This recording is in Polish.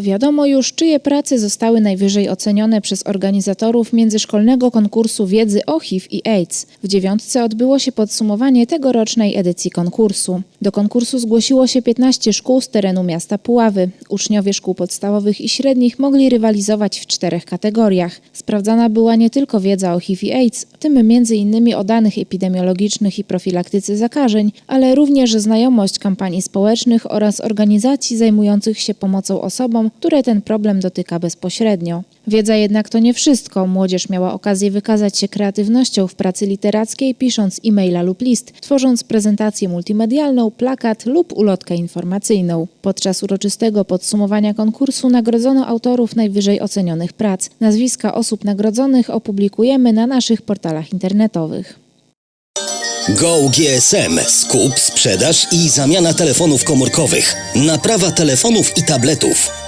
Wiadomo już, czyje prace zostały najwyżej ocenione przez organizatorów międzyszkolnego konkursu wiedzy o HIV i AIDS. W dziewiątce odbyło się podsumowanie tegorocznej edycji konkursu. Do konkursu zgłosiło się 15 szkół z terenu miasta Puławy. Uczniowie szkół podstawowych i średnich mogli rywalizować w czterech kategoriach. Sprawdzana była nie tylko wiedza o HIV i AIDS, w tym m.in. o danych epidemiologicznych i profilaktyce zakażeń, ale również znajomość kampanii społecznych oraz organizacji zajmujących się pomocą osobom, które ten problem dotyka bezpośrednio. Wiedza jednak to nie wszystko. Młodzież miała okazję wykazać się kreatywnością w pracy literackiej, pisząc e-maila lub list, tworząc prezentację multimedialną, plakat lub ulotkę informacyjną. Podczas uroczystego podsumowania konkursu nagrodzono autorów najwyżej ocenionych prac. Nazwiska osób nagrodzonych opublikujemy na naszych portalach internetowych. Go GSM. Skup, sprzedaż i zamiana telefonów komórkowych. Naprawa telefonów i tabletów.